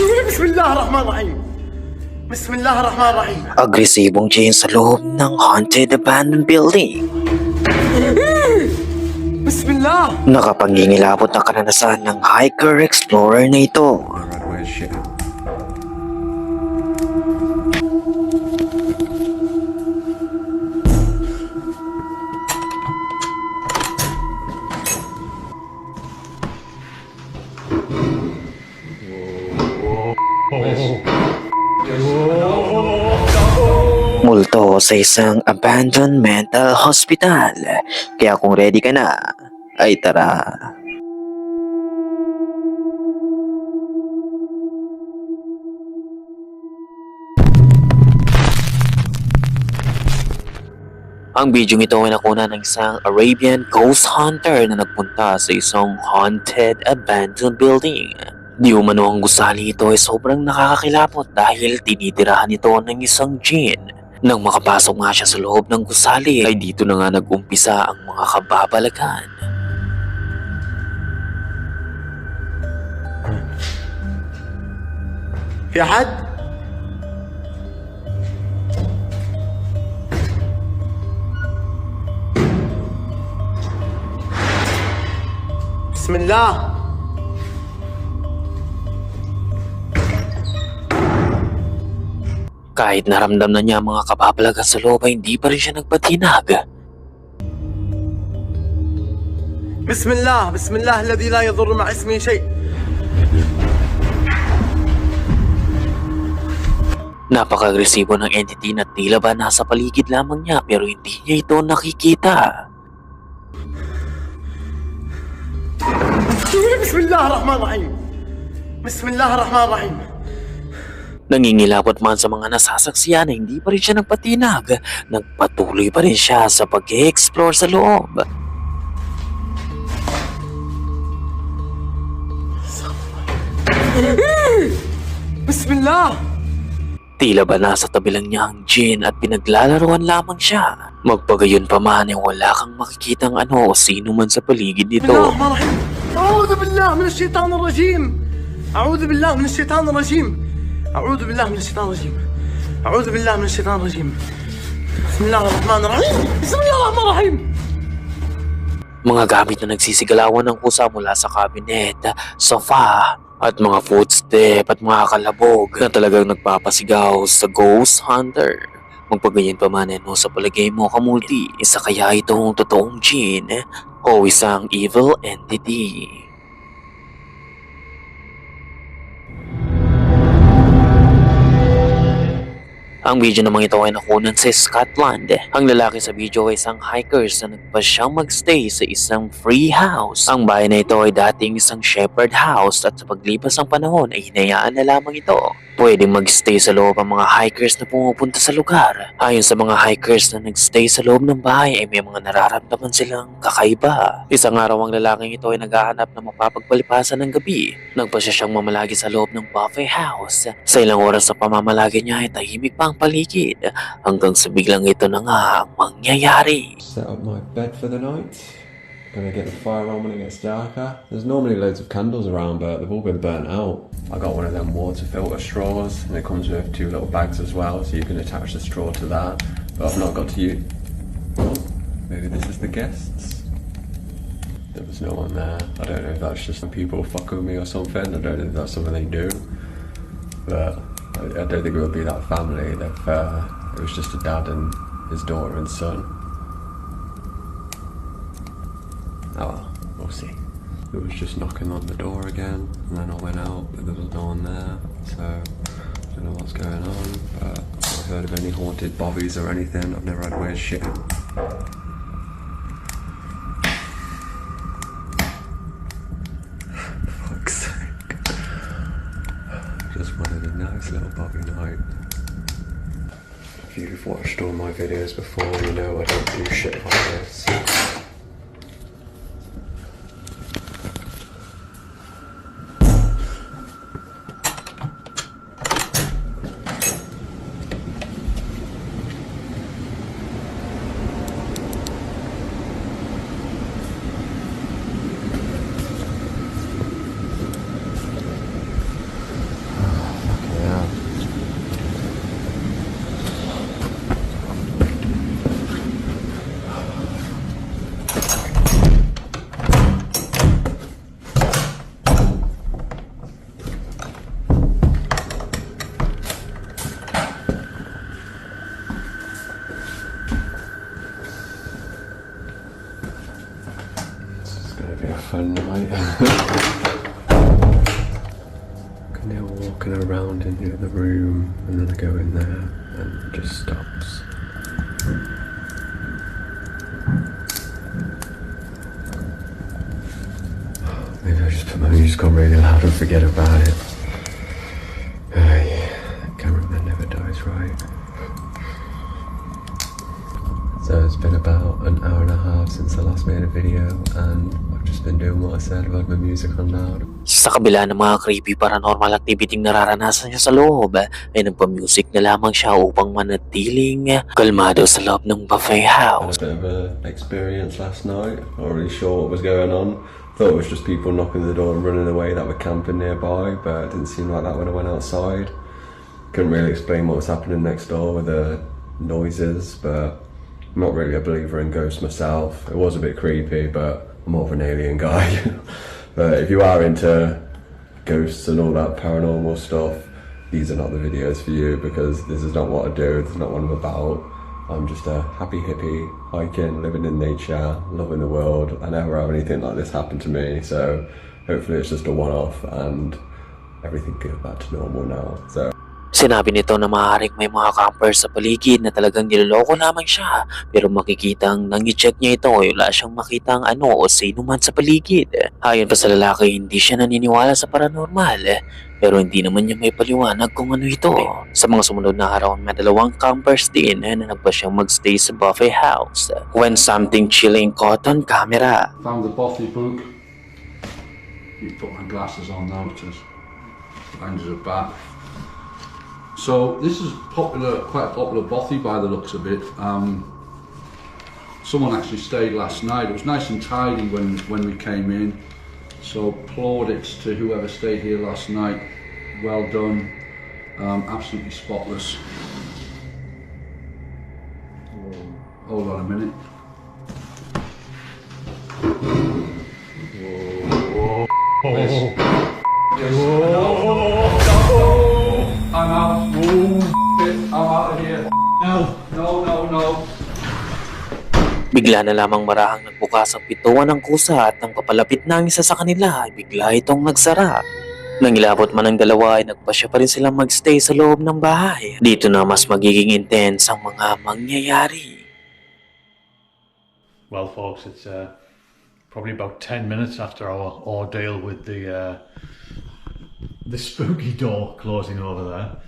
Bismillah Bismillahirrahmanirrahim. Bismillahirrahmanirrahim. Agresibong Jane sa loob ng haunted abandoned building. Bismillah! Nakapangingilabot na karanasan ng hiker explorer na ito. Sa isang abandoned mental hospital. Kaya kung ready ka na, ay tara. Ang video ito ay nakuna ng isang Arabian ghost hunter na nagpunta sa isang haunted abandoned building. Di umano ang gusali ito ay sobrang nakakakilapot dahil tinitirahan ito ng isang jinn. Nang makapasok nga siya sa loob ng gusali ay dito na nga nag-umpisa ang mga kababalagan. في حد بسم الله Kahit naramdam na niya ang mga kababalagan sa loob ay hindi pa rin siya nagpatinag. بسم الله بسم الله الذي لا يضر مع اسمه شيء Napaka-agresibo ng entity na tila ba nasa paligid lamang niya pero hindi niya ito nakikita. بسم الله الرحمن الرحيم بسم الله الرحمن الرحيم Nangingilapot man sa mga nasasaksiyan na hindi pa rin siya nagpatinag. Nagpatuloy pa rin siya sa pag-explore sa loob. بسم الله Tila ba nasa tabi lang niya ang Jin at pinaglalaruan lamang siya. Magpagayon pa man ay wala kang makikitang ano o sino man sa paligid بسم الله nito. الرحمن الرحيم أعوذ بالله من الشيطان الرجيم أعوذ بالله من الشيطان الرجيم أعوذ بالله من الشيطان الرجيم أعوذ بالله من الشيطان الرجيم بسم الله الرحمن الرحيم بسم الله الرحمن الرحيم Mga gamit na nagsisigalawan ng kusa mula sa cabinet, sofa, at mga footstep at mga kalabog na talagang nagpapasigaw sa ghost hunter. Magpagayon pa man ano sa palagay mo kamulti, isa kaya itong totoong Jin o isang evil entity. Ang video namang ito ay nakunan sa Scotland. Ang lalaki sa video ay isang hikers na nagpa siyang magstay sa isang free house. Ang bahay na ito ay dating isang shepherd house at sa paglipas ng panahon ay hinayaan na lamang ito. Pwedeng magstay sa loob ang mga hikers na pumupunta sa lugar. Ayon sa mga hikers na nagstay sa loob ng bahay ay may mga nararamdaman silang kakaiba. Isang araw ang lalaking ito ay naghahanap ng mapapagpalipasan ng gabi. Nagpa siya siyang mamalagi sa loob ng buffet house. Sa ilang oras sa pamamalagi niya ay tahimik pa ang paligid hanggang sa biglang ito na nga ang mangyayari. Set up my bed for the night. Gonna get the fire on when it gets darker. There's normally loads of candles around, but they've all been burnt out. I got one of them water filter straws, and it comes with two little bags as well, so you can attach the straw to that. But I've not got to use. Oh, maybe this is the guests. There was no one there. I don't know if that's just some people fucking with me or something. I don't know if that's something they do. But I, don't think it would be that family. They've, uh, it was just a dad and his daughter and son. Oh we'll. It was just knocking on the door again, and then I went out, but there was no one there, so I don't know what's going on. But I've not heard of any haunted bobbies or anything. I've never had weird shit. Fuck's sake. Just wanted a nice little bobby night. If you've watched all my videos before, you know I don't do shit like this. And they're walking around in the other room, and then I go in there, and it just stops. Maybe I just put my music on really loud and forget about it. It's been about an hour and a half since I last made a video, and I've just been doing what I said about my music on loud. Sa kabila ng mga creepy paranormal activity na nararanasan niya sa loob, ay nagpa-music na lamang siya upang manatiling kalmado sa loob ng buffet had house. a bit of an experience last night. Not really sure what was going on. Thought it was just people knocking the door and running away that were camping nearby, but it didn't seem like that when I went outside. Couldn't really explain what was happening next door with the noises, but I'm not really a believer in ghosts myself. It was a bit creepy, but I'm more of an alien guy. but if you are into ghosts and all that paranormal stuff, these are not the videos for you because this is not what I do. This is not what I'm about. I'm just a happy hippie, hiking, living in nature, loving the world. I never have anything like this happen to me, so hopefully it's just a one-off and everything goes back to normal now. So Sinabi nito na maaaring may mga campers sa paligid na talagang niloloko lamang siya pero makikitang nang i-check niya ito wala siyang makitang ano o sino man sa paligid. Ayon pa sa lalaki hindi siya naniniwala sa paranormal pero hindi naman niya may paliwanag kung ano ito. Sa mga sumunod na araw may dalawang campers din na nagpa siyang magstay sa buffet house when something chilling caught on camera. Found the Bothy book. You put my glasses on now lines it back. So this is popular, quite popular Bothy by the looks of it. Um, someone actually stayed last night. It was nice and tidy when when we came in. So plaudits to whoever stayed here last night. Well done. Um, absolutely spotless. Hold on a minute. I'm I'm out of here. No. No, no. Bigla na lamang marahang nagbukas ang pituan ng kusa at nang papalapit na ang isa sa kanila ay bigla itong nagsara. Nang ilabot man ang dalawa ay nagpasya pa rin silang magstay sa loob ng bahay. Dito na mas magiging intense ang mga mangyayari. Well, folks, it's uh, probably about ten minutes after our ordeal with the uh, the spooky door closing over there,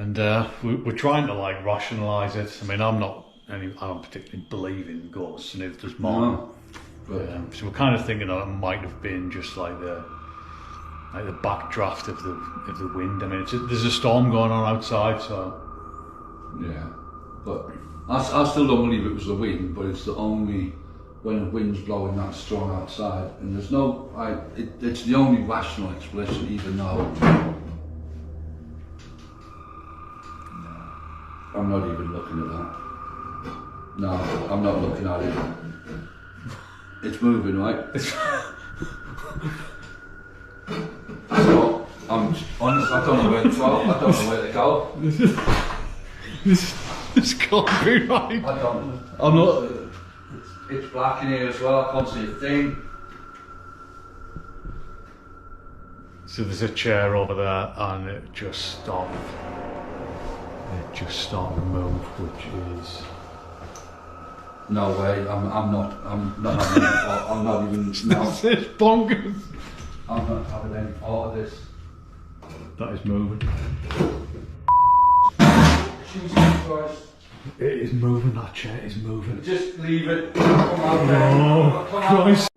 and uh, we, we're trying to like rationalise it. I mean, I'm not any, I don't particularly believe in ghosts, and neither does Martin. No. But Um, so we're kind of thinking that it might have been just like the like the backdraft of the of the wind. I mean, it's a, there's a storm going on outside, so Yeah, but I, I still don't believe it was the wind, but it's the only when the wind's blowing that strong outside, and there's no, I, it, it's the only rational explanation, even though I'm not even looking at that. No, I'm not looking at it. It's moving, right? so, I'm honest, I don't know where to go. I don't know where to go. this this can't be right. I don't. I'm not. It's, it's black in here as well. I can't see a thing. So there's a chair over there, and it just stopped. It just started to move, which is No way. I'm. I'm not. I'm not having. I'm not even. No. it's bonkers. I'm not having any part of this. That is moving. Jesus Christ! It is moving. That chair is moving. Just leave it. Come out there. Oh Come out. Christ!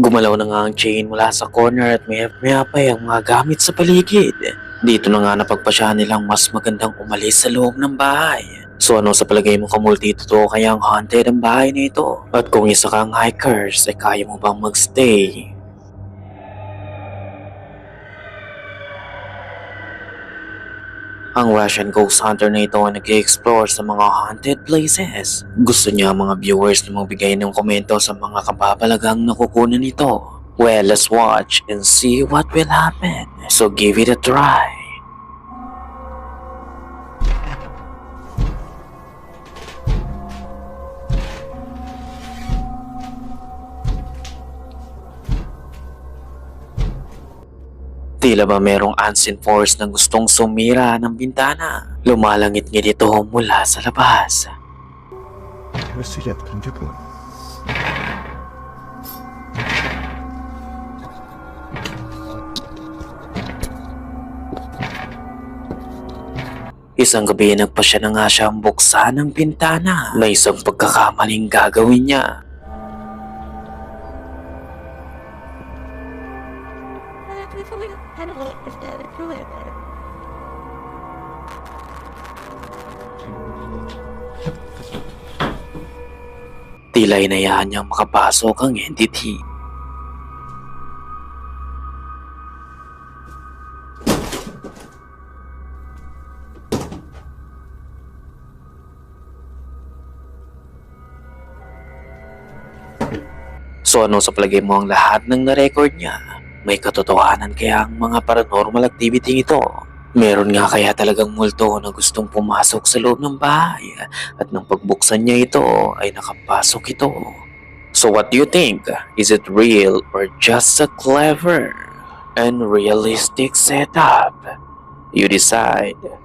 Gumalaw na nga ang chain mula sa corner at may maya pa ang mga gamit sa paligid. Dito na nga napagpasya nilang mas magandang umalis sa loob ng bahay. So ano sa palagay mo kamulti totoo kaya ang haunted ang bahay na ito? At kung isa kang hikers ay kaya mo bang magstay? Ang Russian ghost hunter na ito ay nag-explore sa mga haunted places. Gusto niya ang mga viewers na magbigay ng komento sa mga kababalagang nakukunan nito. Well, let's watch and see what will happen. So give it a try. Tila ba merong unseen force na gustong sumira ng bintana. Lumalangit-ngit ito mula sa labas. Расстрелять Пентагон. Isang gabi nagpa siya na nga siyang buksan ng bintana na isang pagkakamaling gagawin niya. Tila inayaan niyang makapasok ang entity. So ano sa palagay mo ang lahat ng na-record niya? May katotohanan kaya ang mga paranormal activity ito? Meron nga kaya talagang multo na gustong pumasok sa loob ng bahay at nang pagbuksan niya ito ay nakapasok ito. So what do you think? Is it real or just a clever and realistic setup? You decide.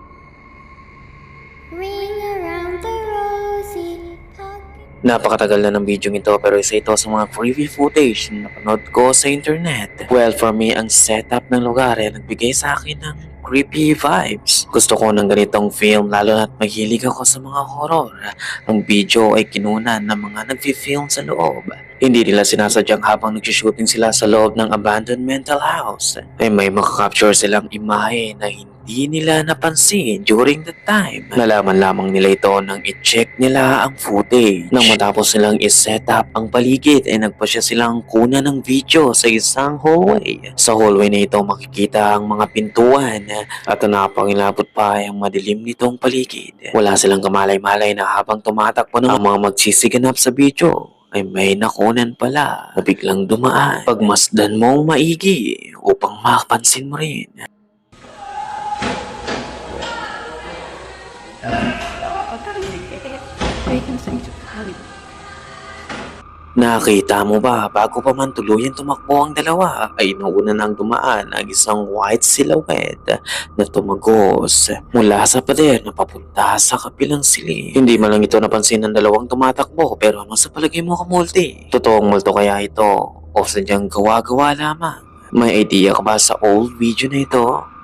Napakatagal na ng video ito pero isa ito sa mga preview footage na napanood ko sa internet. Well, for me, ang setup ng lugar ay nagbigay sa akin ng creepy vibes. Gusto ko ng ganitong film lalo na't mahilig ako sa mga horror. Ang video ay kinunan ng mga nagfi-film sa loob. Hindi nila sinasadyang habang nag-shooting sila sa loob ng abandoned mental house ay may makakapture silang imahe na hindi nila napansin during the time. Nalaman lamang nila ito nang i-check nila ang footage. Nang matapos silang i-set up ang paligid ay nagpa siya silang kuna ng video sa isang hallway. Sa hallway na ito makikita ang mga pintuan at napangilabot pa ang madilim nitong paligid. Wala silang kamalay-malay na habang tumatakbo ng mga magsisiganap sa video ay may nakunan pala na biglang dumaan. Pagmasdan mong maigi upang mapansin mo rin. Nakita mo ba, bago pa man tuluyan tumakbo ang dalawa, ay nauna nang dumaan ang isang white silhouette na tumagos mula sa pader na papunta sa kapilang silid. Hindi man lang ito napansin ng dalawang tumatakbo, pero ano sa palagay mo kamulti? Totoong multo kaya ito o sadyang gawa-gawa lamang? May idea ka ba sa old video na ito?